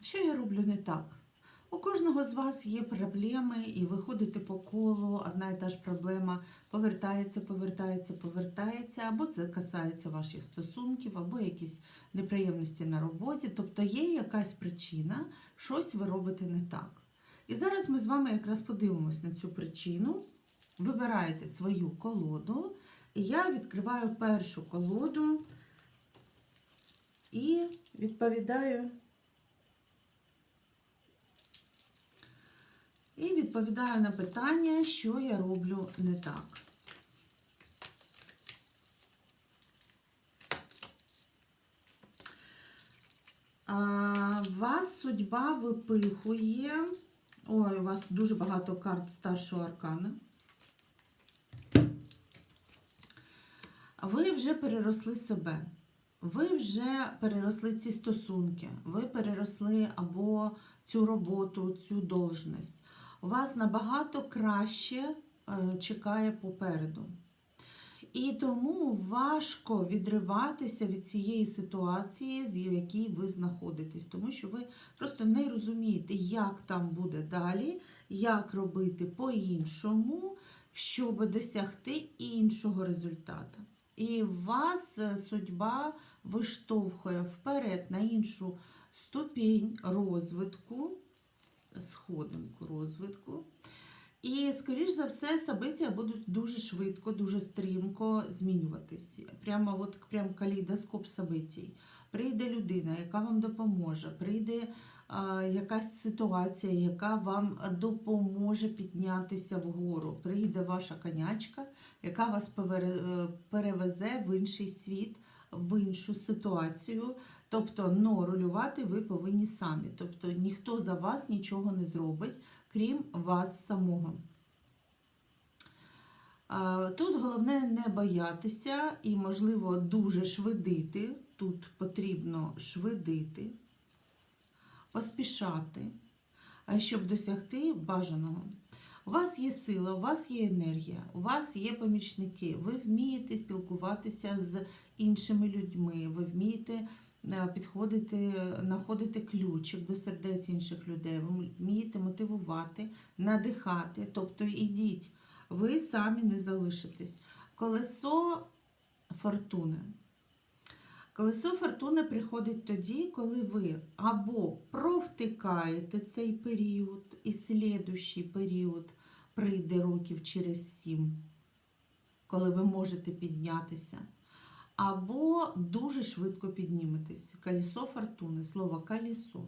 Що я роблю не так? У кожного з вас є проблеми, і ви ходите по колу, одна і та ж проблема повертається, повертається, повертається, або це касається ваших стосунків, або якісь неприємності на роботі. Тобто є якась причина, щось ви робите не так. І зараз ми з вами якраз подивимось на цю причину. Вибираєте свою колоду, і я відкриваю першу колоду і відповідаю. І відповідаю на питання, що я роблю не так. Вас судьба випихує. Ой, у вас дуже багато карт старшого аркана. Ви вже переросли себе. Ви вже переросли ці стосунки, ви переросли або цю роботу, цю должність. Вас набагато краще е, чекає попереду. І тому важко відриватися від цієї ситуації, з якій ви знаходитесь, тому що ви просто не розумієте, як там буде далі, як робити по-іншому, щоб досягти іншого результату. І вас е, судьба виштовхує вперед на іншу ступінь розвитку, сходинку розвитку. І, скоріш за все, события будуть дуже швидко, дуже стрімко змінюватись. Прямо от прям калейдоскоп событий. Прийде людина, яка вам допоможе, прийде а, якась ситуація, яка вам допоможе піднятися вгору. Прийде ваша конячка, яка вас е, перевезе в інший світ, в іншу ситуацію. Тобто, но рулювати ви повинні самі. Тобто ніхто за вас нічого не зробить, крім вас самого. Тут головне не боятися і, можливо, дуже швидити. Тут потрібно швидити, поспішати, щоб досягти бажаного. У вас є сила, у вас є енергія, у вас є помічники, ви вмієте спілкуватися з іншими людьми, ви вмієте підходити, знаходити ключик до сердець інших людей, ви вмієте мотивувати, надихати. Тобто ідіть, ви самі не залишитесь. Колесо фортуни. Колесо фортуни приходить тоді, коли ви або провтикаєте цей період, і слідущий період прийде років через сім, коли ви можете піднятися, або дуже швидко підніметесь. Колесо фортуни, слово колесо.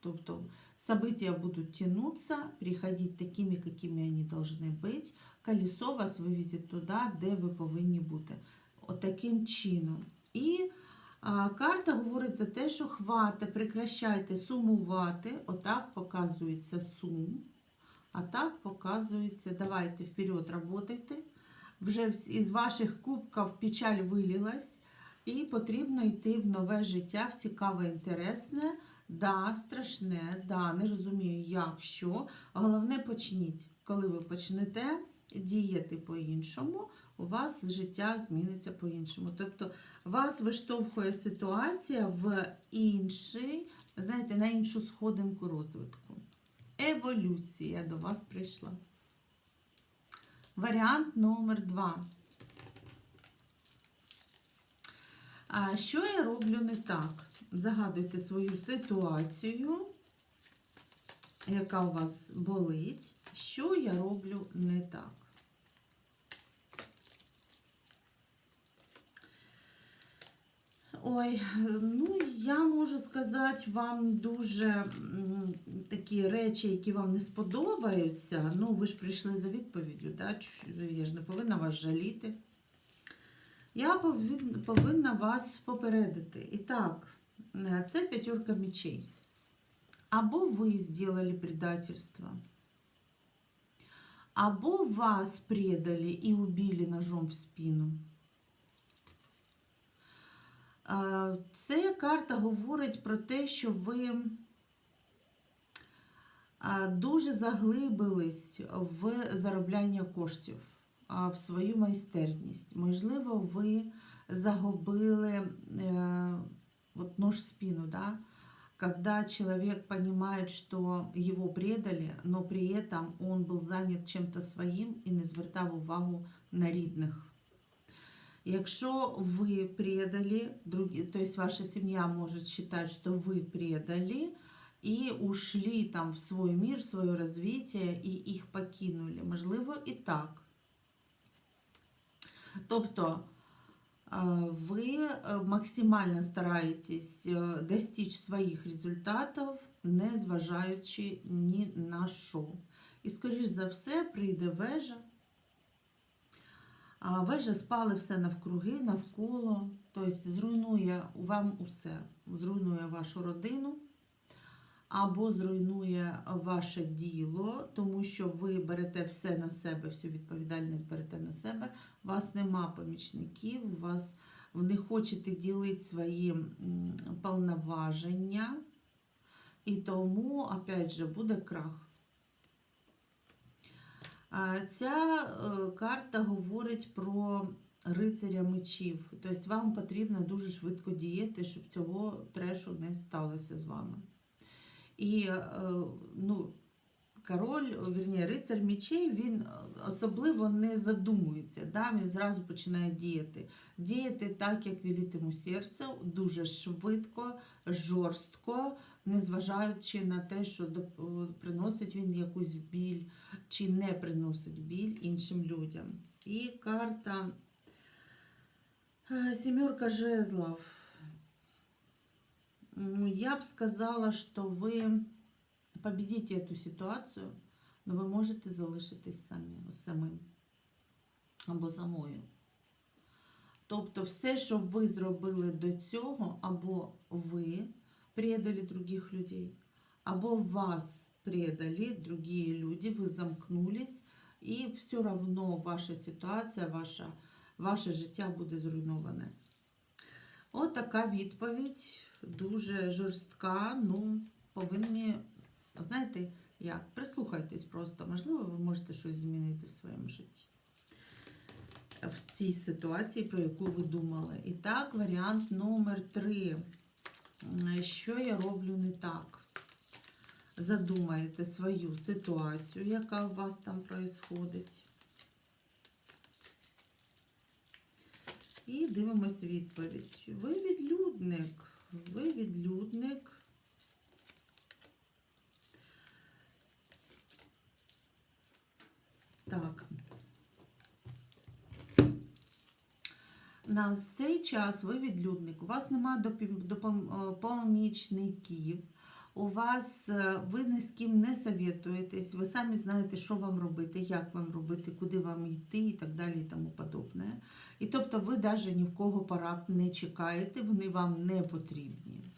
Тобто события будут тянуться, приходить такими, какими они должны быть. Колесо вас вивезет туди, де ви повинні бути. Отаким чином. І а, карта говорить за те, що хвата, прекращайте сумувати. Отак показується сум. А так показується, давайте вперед работайте. Вже із ваших кубків печаль вилилась, і потрібно йти в нове життя, в цікаве, інтересне. Да, страшне, да, не розумію, як що. Головне, почніть. Коли ви почнете діяти по-іншому, у вас життя зміниться по-іншому. Тобто вас виштовхує ситуація в інший, знаєте, на іншу сходинку розвитку. Еволюція до вас прийшла. Варіант номер два. А що я роблю не так? Загадуйте свою ситуацію, яка у вас болить. Що я роблю не так? Ой, ну я можу сказати вам дуже такі речі, які вам не сподобаються. Ну, ви ж прийшли за відповіддю, да? Я ж не повинна вас жаліти. Я повинна, вас попередити. І так, е, це п'ятерка мечей. Або ви зробили предательство, або вас предали і убили ножом в спину. Е, Це карта говорить про те, що ви е, дуже заглибились в заробляння коштів, в свою майстерність. Можливо, ви загубили е, от нож в спину. Да? когда человек понимает, что его предали, но при этом он был занят чим-то своїм і не звертав увагу на рідних. Якщо ви предали, другі, то есть ваша семья может считать, что вы предали и ушли там в свой мир, в свое развитие і їх покинули. Можливо, і так. Тобто ви е, максимально стараєтесь е, достичь своїх результатів, не зважаючи ні на що. І, скоріш за все, прийде вежа. А вежа спали все навкруги, навколо, тобто зруйнує вам усе, зруйнує вашу родину або зруйнує ваше діло, тому що ви берете все на себе, всю відповідальність берете на себе. У вас нема помічників, у вас не хочете ділити свої повноваження, і тому, опять же, буде крах. Ця е, карта говорить про рицаря мечів. Тобто вам потрібно дуже швидко діяти, щоб цього трешу не сталося з вами. І е, ну, король, вірні, рицар мечей, він особливо не задумується. Да? Він зразу починає діяти. Діяти так, як велить йому серце, дуже швидко, жорстко, незважаючи на те, що приносить він якусь біль чи не приносить біль іншим людям. І карта е, сімерка жезлов. Ну, Я б сказала, що ви победите эту ситуацію, але ви можете залишитись самі, самим або самою. Тобто все, що ви зробили до цього, або ви предали других людей, або вас предали другие люди, вы замкнулись, і все равно ваша ситуація, ваша, ваше життя буде зруйноване. От така відповідь, дуже жорстка, ну, повинні, знаєте, як, прислухайтесь просто, можливо, ви можете щось змінити в своєму житті. В цій ситуації, про яку ви думали. І так, варіант номер три. Що я роблю не так? задумаєте свою ситуацію, яка у вас там происходить. І дивимось відповідь. Ви відлюдник. Ви відлюдник. Так. На цей час ви відлюдник. У вас немає допом- допом- помічників у вас е, ви ні з ким не советуєтесь, ви самі знаєте, що вам робити, як вам робити, куди вам йти і так далі і тому подобне. І тобто ви навіть ні в кого порад не чекаєте, вони вам не потрібні.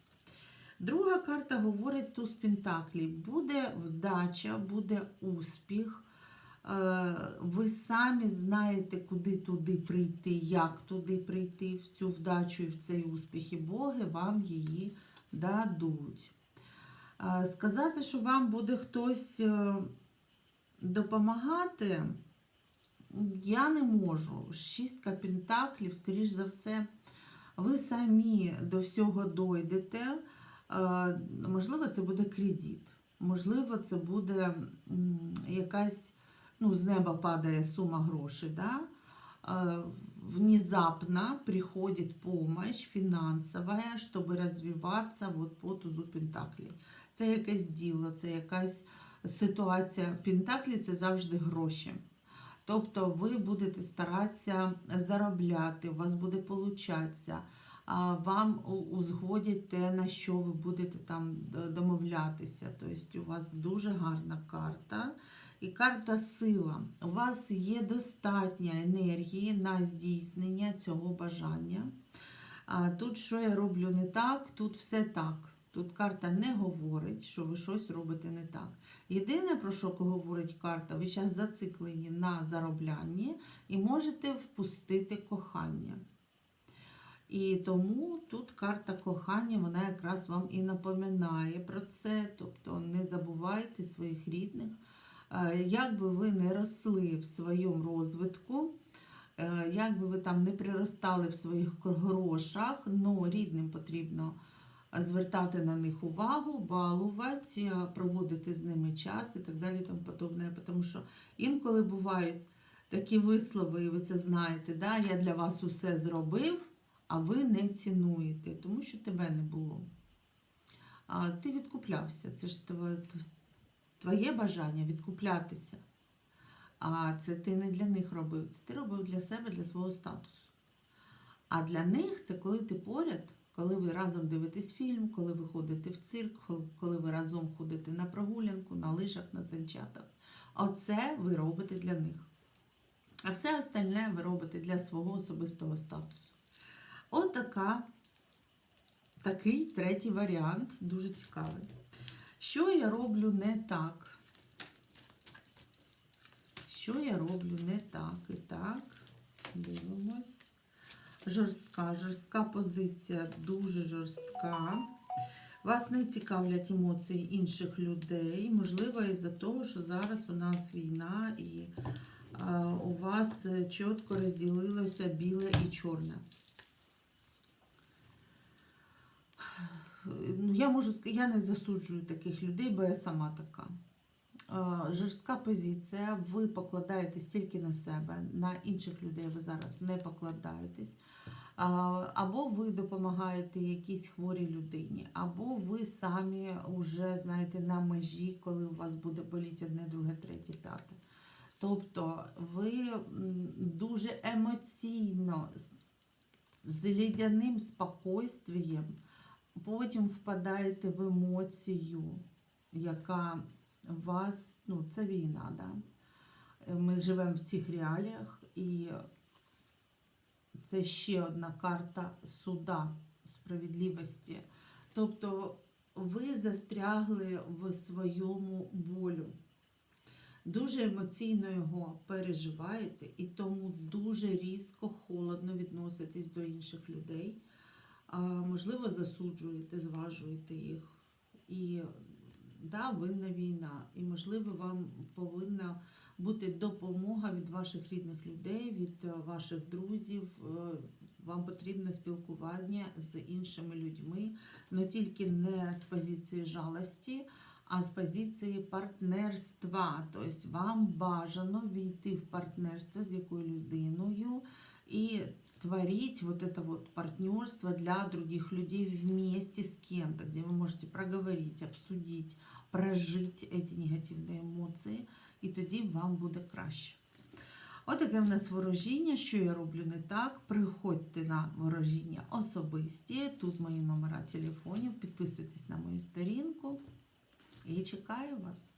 Друга карта говорить туз Пентаклі. Буде вдача, буде успіх. Е, Ви самі знаєте, куди туди прийти, як туди прийти, в цю вдачу і в цей успіх, і Боги вам її дадуть. Сказати, що вам буде хтось е, допомагати, я не можу. Шістка пентаклів, скоріш за все, ви самі до всього дойдете. Е, Можливо, це буде кредит. Можливо, це буде якась, ну, з неба падає сума грошей. Да? Внезапно приходит помощь финансовая, чтобы развиваться вот по тузу Пентаклей. Це якесь діло, це якась ситуація. Пентаклі це завжди гроші. Тобто ви будете старатися заробляти, у вас буде получатися, вам узгодять те, на що ви будете там домовлятися. Тобто у вас дуже гарна карта. І карта сила. У вас є достатньо енергії на здійснення цього бажання. А тут що я роблю не так, тут все так. Тут карта не говорить, що ви щось робите не так. Єдине, про що говорить карта, ви зараз зациклені на зароблянні і можете впустити кохання. І тому тут карта кохання, вона якраз вам і напоминає про це. Тобто не забувайте своїх рідних. Е, Як би ви не росли в своєму розвитку, е, як би ви там не приростали в своїх грошах, але рідним потрібно звертати на них увагу, балувати, проводити з ними час і так далі. Тому подобне. Тому що інколи бувають такі вислови, і ви це знаєте, да? я для вас усе зробив, а ви не цінуєте, тому що тебе не було. А ти відкуплявся. Це ж твоє, твоє бажання відкуплятися. А це ти не для них робив, це ти робив для себе, для свого статусу. А для них це коли ти поряд, коли ви разом дивитесь фільм, коли ви ходите в цирк, коли ви разом ходите на прогулянку, на лижах, на санчатах. Оце ви робите для них. А все остальне ви робите для свого особистого статусу. Отака, такий третій варіант, дуже цікавий. Що я роблю не так? Що я роблю не так? І так, дивимось. Жорстка, жорстка позиція, дуже жорстка. Вас не цікавлять емоції інших людей. Можливо, із-за того, що зараз у нас війна і у вас е, чітко розділилося біле і чорне. Ну, я можу я не засуджую таких людей, бо я сама така. Жорстка позиція, ви покладаєтесь тільки на себе, на інших людей ви зараз не покладаєтесь. Або ви допомагаєте якійсь хворій людині, або ви самі вже знаєте на межі, коли у вас буде боліти одне, друге, третє, п'яте. Тобто ви дуже емоційно, з лідяним спокойствієм потім впадаєте в емоцію, яка вас, ну, це війна, да? Ми живемо в цих реаліях, і це ще одна карта суда справедливості. Тобто ви застрягли в своєму болю. Дуже емоційно його переживаєте, і тому дуже різко, холодно відноситесь до інших людей. Можливо, засуджуєте, зважуєте їх. І да, винна війна. І, можливо, вам повинна бути допомога від ваших рідних людей, від е, ваших друзів. Е, Вам потрібне спілкування з іншими людьми, не тільки не з позиції жалості, а з позиції партнерства. Тобто вам бажано війти в партнерство з якою людиною і творить вот это вот партнерство для других людей вместе с кем-то, где вы можете проговорить, обсудить, прожить эти негативні емоції, і тоді вам буде краще. Отаке в нас ворожіння. Що я роблю не так? Приходьте на ворожіння особисті. Тут мої номера телефонів. Підписуйтесь на мою сторінку. І чекаю вас.